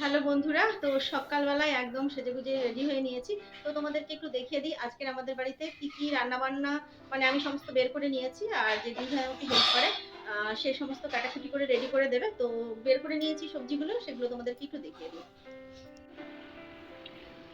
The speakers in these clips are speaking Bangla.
হ্যালো বন্ধুরা, তো সকালবেলায় একদম সেজেগুজে রেডি হয়ে নিয়েছি। তো তোমাদেরকে একটু দেখিয়ে দিই, আজকের আমাদের বাড়িতে কি কি রান্না বান্না মানে আমি সমস্ত বের করে নিয়েছি, আর যে দিদি আমাকে হেল্প করে সে সমস্ত কাটাকুটি করে রেডি করে দেবে। তো বের করে নিয়েছি সবজিগুলো, সেগুলো তোমাদেরকে একটু দেখিয়ে দিই।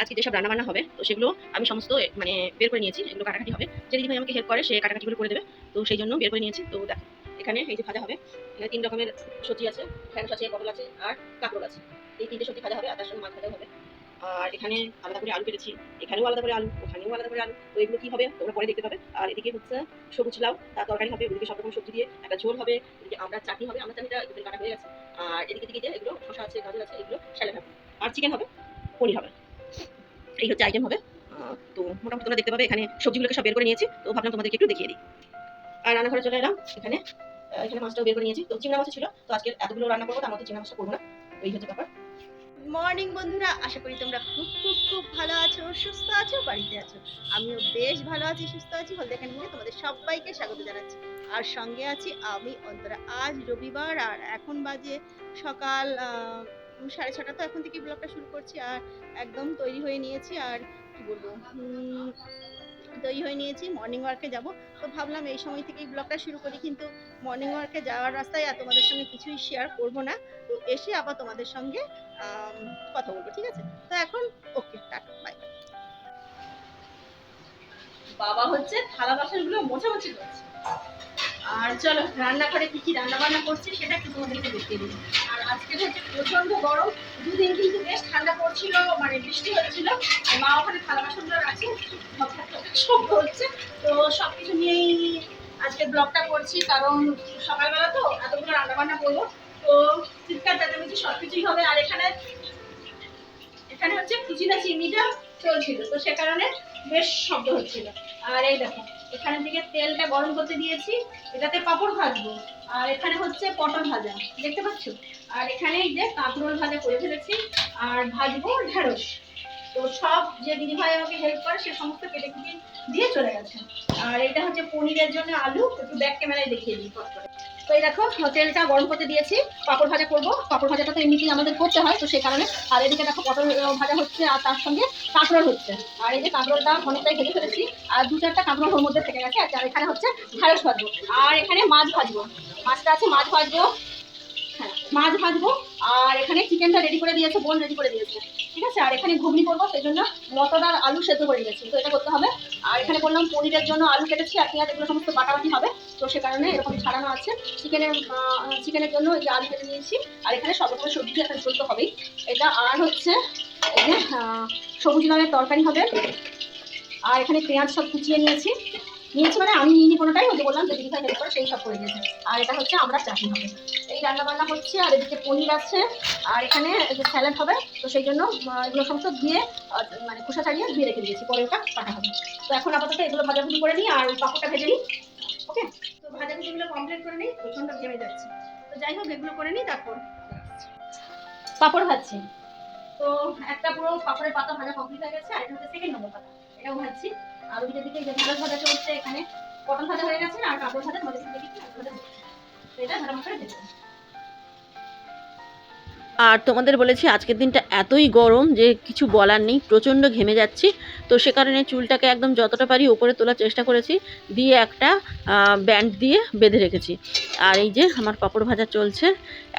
আজকে যেসব রান্না বান্না হবে, তো সেগুলো আমি সমস্ত মানে বের করে নিয়েছি, এগুলো কাটাকাটি হবে। যে দিদিভাই আমাকে হেল্প করে, সে কাটাকাটিগুলো করে দেবে। তো সেই জন্য বের করে নিয়েছি। তো দেখো, এখানে এই যে ভাজা হবে, এখানে তিন রকমের সবজি আছে, ঢ্যাঁড়স আছে, পটল আছে আর কাঁকড় আছে। এই তিনটে সবজি ভাজা হবে আর তার সঙ্গে মাছ ভাজা হবে। আর এখানে আলাদা করে আলু কেটেছি, এখানেও আলাদা করে আলু, ওখানেও আলাদা করে আলু। তো এগুলো কি হবে, তোমরা পরে দেখতে পাবে। আর এদিকে হচ্ছে সবুজ লাউ, তার তরকারি হবে, ওদিকে সব রকম সবজি দিয়ে একটা ঝোল হবে, এদিকে আমরা চাটনি হবে আমরা চাটনিটা এগুলো কাটা হয়ে গেছে। আর এদিকে দিকে যে এগুলো শসা আছে, গাজর আছে, এগুলো স্যালাড হবে আর চিকেন হবে, পনির হবে। এই হচ্ছে আইটেম হবে। তো মোটামুটি তোমরা দেখতে পাবে, এখানে সবজিগুলোকে সব বের করে নিয়েছি। তো ভাবলাম তোমাদেরকে একটু দেখিয়ে দিই। আর রান্নাঘরে চলে এলাম, এখানে এখানে মাছটাও বের করে নিয়েছি। তো চিংড়া মাছ ছিল, তো আজকে এতগুলো রান্না করব, তার মধ্যে চিংড়া মাছটা করব না। এই হচ্ছে ব্যাপার। মর্নিং বন্ধুরা, আশা করি তোমরা খুব খুব খুব ভালো আছো, সুস্থ আছো, বাড়িতে আছো। আমিও বেশ ভালো আছি, সুস্থ আছি হলদে নিয়ে তোমাদের সবাইকে স্বাগত জানাচ্ছি। আর সঙ্গে আছি আমি অন্তরা। আজ রবিবার, আর এখন বাজে সকাল সাড়ে ছটা তো এখন থেকে ব্লগটা শুরু করছি আর একদম তৈরি হয়ে নিয়েছি আর কি বলব তৈরি হয়ে নিয়েছি মর্নিং ওয়ার্কে যাব। তো ভাবলাম এই সময় থেকেই ব্লগটা শুরু করি, কিন্তু মর্নিং ওয়ার্কে যাওয়ার রাস্তায় আর তোমাদের সঙ্গে কিছুই শেয়ার করব না। তো এসে আবার তোমাদের সঙ্গে কথা বলব, ঠিক আছে? তো এখন ওকে টাটা বাই বাবা হচ্ছে থালা বাসনগুলো মোছামুছি করছে। আর চলো, রান্নাঘরে কি কি রান্না বান্না করছি সেটা একটু তোমাদেরকে দেখিয়ে দিই। আর আজকে হচ্ছে প্রচণ্ড গরম, দুদিন কিন্তু বেশ ঠান্ডা পড়ছিল মানে বৃষ্টি হচ্ছিল আর মা ওখানে থালা বাসনগুলো রাখছে সব হচ্ছে তো সব কিছু নিয়েই আজকে ব্লগটা করছি, কারণ সকালবেলা তো এতগুলো রান্না বান্না করব, তো চিৎকার চেঁচামেচি সব কিছুই হবে, আর এখানে এখানে হচ্ছে কুচিনা চিমনিটা চলছিল, তো সে কারণে বেশ শব্দ হচ্ছিল। আর এই দেখো এখানে থেকে তেলটা গরম করতে দিয়েছি, এটাতে পাঁপড় ভাজবো, আর এখানে হচ্ছে পটল ভাজা, দেখতে পাচ্ছ? আর এখানে এই যে কাঁকরোল ভাজা করে ফেলেছি, আর ভাজবো ঢেঁড়স। তো সব যে দিদিভাই আমাকে হেল্প করে, সে সমস্ত কেটে কুটে দিয়ে চলে গেছে। আর এটা হচ্ছে পনিরের জন্য আলু, একটু ব্যাক ক্যামেরায় দেখিয়ে দিই করে। তো এই দেখো, তেলটা গরম করতে দিয়েছি। পাঁপড় ভাজা করব। পাঁপড় ভাজাটা তো এমনিতেই আমাদের করতে হয়, তো সেই কারণে। আর এদিকে দেখো, পটল ভাজা হচ্ছে, আর তার সঙ্গে কাঁকরোল হচ্ছে। আর এই যে কাঁকরোলটা অনেকটাই ভেজে ফেলেছি, আর দু চারটা কাঁকরোল ওর মধ্যে থেকে গেছে, আর এখানে হচ্ছে ঢেঁড়স ভাজবো। আর এখানে মাছ ভাজবো। মাছটা আছে, মাছ ভাজবো মাছ ভাজবো, আর এখানে চিকেনটা রেডি করে দিয়েছে বোন রেডি করে দিয়েছে। ঠিক আছে? আর এখানে ঘুগনি করব সেই জন্য মটর আর আলু সেদ্ধ করে দিয়েছি তো এটা করতে হবে। আর এখানে বললাম পনিরের জন্য আলু কেটেছি, আর পেঁয়াজ, এগুলো সমস্ত বাটাবাটি হবে। তো সে কারণে এরকম ছাড়ানো আছে। চিকেনের চিকেনের জন্য এই যে আলু কেটে নিয়েছি। আর এখানে সব রকমের সবজি একটা ঝোল তো হবেই। এটা আর হচ্ছে, এই যে সবুজ রঙের তরকারি হবে। আর এখানে পেঁয়াজ সব কুচিয়ে নিয়েছি। নিয়েছি মানে আমি নিইনি কোনোটাই যে বললাম যে দিদিভাই হেল্প করে, সেই সব করে দিয়েছে। আর এটা হচ্ছে আমরা চাটনি হবে। এই রান্না বান্না হচ্ছে, আর এদিকে পনির আছে, আর এখানে স্যালাড হবে, তো সেই জন্য এগুলো সমস্ত ধুয়ে মানে খোসা ছাড়িয়ে ধুয়ে রেখে দিয়েছি, পরে ওটা কাটা হবে। তো এখন আপাতত এগুলো ভাজাভুজি করে নিই, আর পাপড়টা ভেজে নিই, ওকে? তো ভাজাভুজিগুলো কমপ্লিট করে নিই, প্রচণ্ড ঘেমে যাচ্ছে। তো যাই হোক, এগুলো করে নিই, তারপর পাপড় ভাজছি। তো একটা পুরো পাপড়ের পাতা ভাজা কমপ্লিট হয়ে গেছে, আর এটা হচ্ছে সেকেন্ড নম্বর পাতা, এটাও ভাজছি। আর ওইদিকে দিকে যে ঢেঁড়স ভাজা চলছে এখানে, পটল ভাজা হয়ে গেছে, আর কাপড় ভাজা তোমাদের সাথে দেখি এটা ভাজা করে নেব। আর তোমাদের বলেছি আজকের দিনটা এতই গরম যে কিছু বলার নেই, প্রচণ্ড ঘেমে যাচ্ছি। তো সে কারণে চুলটাকে একদম যতটা পারি ওপরে তোলার চেষ্টা করেছি, দিয়ে একটা ব্যান্ড দিয়ে বেঁধে রেখেছি। আর এই যে আমার পাঁপড় ভাজা চলছে,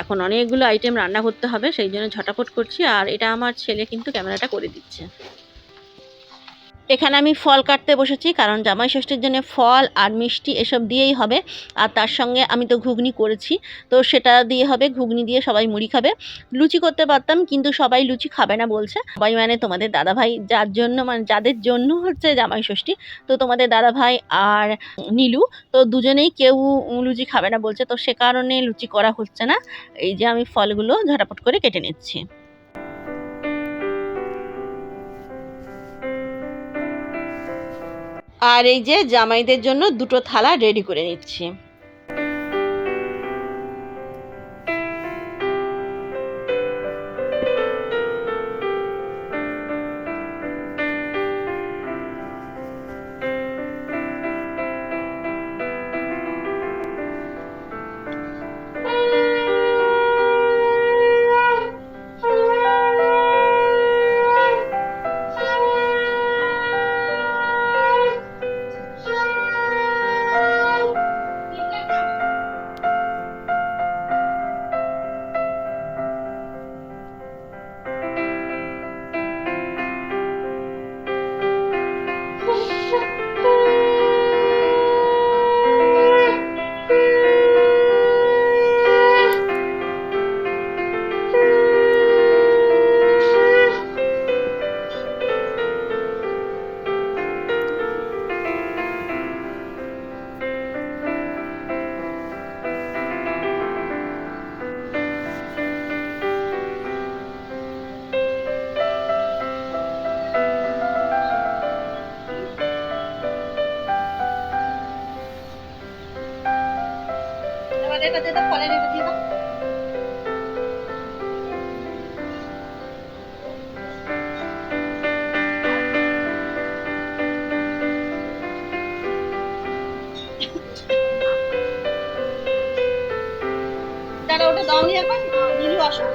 এখন অনেকগুলো আইটেম রান্না করতে হবে, সেই জন্য ঝটাপট করছি। আর এটা আমার ছেলে কিন্তু ক্যামেরাটা করে দিচ্ছে। এখানে আমি ফল কাটতে বসেছি, কারণ জামাই ষষ্ঠীর জন্য ফল আর মিষ্টি এসব দিয়েই হবে। আর তার সঙ্গে আমি তো ঘুগনি করেছি, তো সেটা দিয়ে হবে, ঘুগনি দিয়ে সবাই মুড়ি খাবে। লুচি করতে পারতাম, কিন্তু সবাই লুচি খাবে না বলছে। সবাই মানে তোমাদের দাদাভাই যার জন্য মানে যাদের জন্য হচ্ছে জামাই ষষ্ঠী, তো তোমাদের দাদাভাই আর নীলু, তো দুজনেই কেউ লুচি খাবে না বলছে। তো সে কারণে লুচি করা হচ্ছে না। এই যে আমি ফলগুলো ঝটাপট করে কেটে নিচ্ছি। আর এই যে জামাইদের জন্য দুটো থালা রেডি করে নিচ্ছি। এটা দিয়ে দাও। ওটা দাওনি এখন নীলু আসো।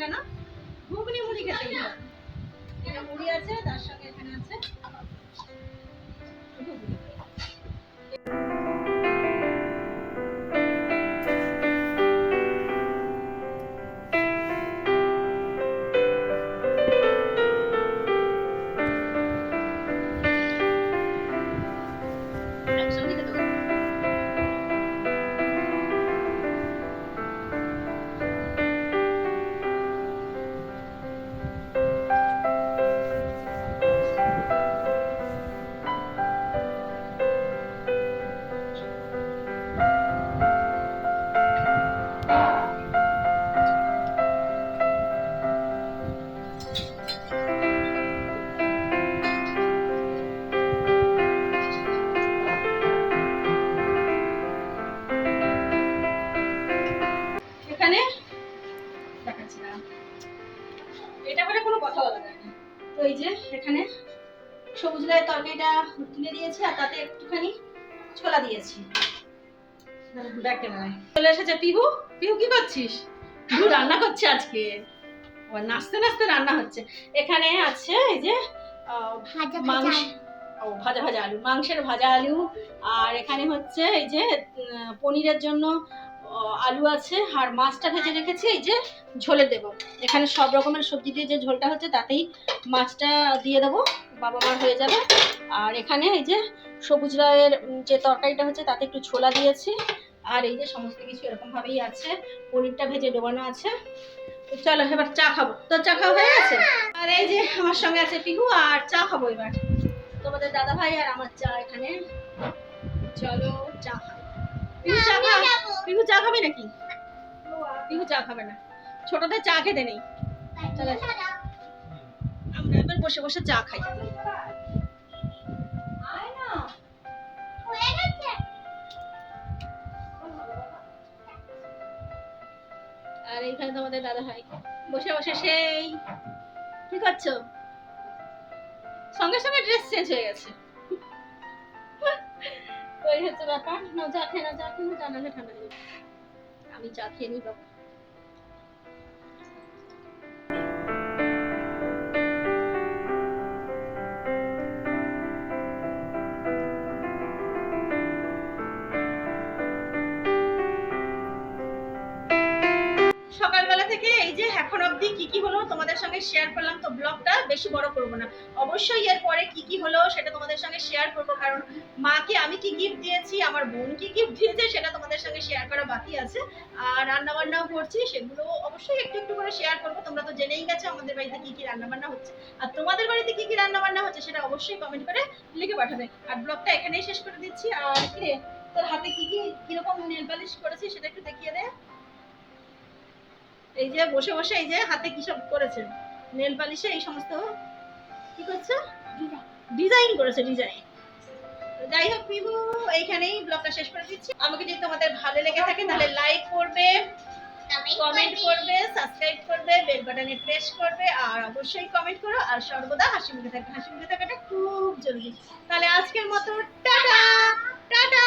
কেন তুলে দিয়েছি আর তাতে একটুখানি ছোলা দিয়েছি। ক্যামেরায় চলে এসেছে পিহু। পিহু কি করছিস? পিহু রান্না করছে আজকে। ও নাচতে নাচতে রান্না হচ্ছে। এখানে আছে এই যে আহ, মাংস ও ভাজা ভাজা আলু মাংসের ভাজা আলু। আর এখানে হচ্ছে এই যে পনিরের জন্য আলু আছে আর মাছটা ভেজে রেখেছি, এই যে ঝোলে দেব। এখানে সব রকমের সবজি দিয়ে যে ঝোলটা হচ্ছে তাতেই মাছটা দিয়ে দেবো, বাবা মার হয়ে যাবে। আর এখানে এই যে সবুজ রায়ের যে তরকারিটা হচ্ছে তাতে একটু ছোলা দিয়েছি। আর এই যে সমস্ত কিছু এরকমভাবেই আছে, পনিরটা ভেজে ডোবানো আছে। চলো এবার চা খাব। তো চা খাওয়া হয়ে গেছে? আর এই যে আমার সঙ্গে আছে পিহু, আর চা খাব এবার। তোমাদের দাদা ভাই আর আমার চা এখানে। চলো চা খাব পিহু চা খাবে? নাকি? পিহু চা খাবে না। ছোটদের চা খেতে নেই। আমরা এবার বসে বসে চা খাই। আর এইখানে তোমাদের দাদা হয় বসে বসে সেই। কি করছ? সঙ্গে সঙ্গে ড্রেস চেঞ্জ হয়ে গেছে। এই হচ্ছে ব্যাপার। না খেয়ে না খেয়ে ঠান্ডা আমি খেয়ে নিই বাবা সকালবেলা থেকে এই যে এখন অবধি কি কি হলো তোমাদের সঙ্গে শেয়ার করলাম, তো ব্লগটা বেশি বড় করব না। অবশ্যই এর পরে কি কি হলো সেটা তোমাদের সঙ্গে শেয়ার করব, কারণ মাকে আমি কি গিফট দিয়েছি আমার বোন কি গিফট দিয়েছে সেটা তোমাদের সঙ্গে শেয়ার করা বাকি আছে। আর রান্না বান্নাও করছি সেগুলো অবশ্যই একটু একটু করে শেয়ার করব। তোমরা তো জেনেই গেছো আমাদের বাড়িতে কি কি রান্না বান্না হচ্ছে। আর তোমাদের বাড়িতে কি কি রান্না বান্না হচ্ছে সেটা অবশ্যই কমেন্ট করে লিখে পাঠাবে। আর ব্লগটা এখানেই শেষ করে দিচ্ছি। আর কি রে, তোর হাতে কি কি কীরকম নেল পালিশ করেছি সেটা একটু দেখিয়ে দে। এই যে বসে বসে এই যে হাতে কি সব করেছে। নেল পালিশে এই সমস্ত কি করছে? ডিজাইন করেছে ডিজাইন যাই হোক বিহু এইখানেই ব্লগটা শেষ করে দিচ্ছি। আমাকে যদি তোমাদের ভালো লেগে থাকে তাহলে লাইক করবে কমেন্ট করবে। সাবস্ক্রাইব করবে বেল বাটনে প্রেস করবে আর অবশ্যই কমেন্ট করো। আর সর্বদা হাসি মুখে থাকবে হাসি মুখে থাকাটা খুব জরুরি। তাহলে আজকের মতো টাটা! টাটা!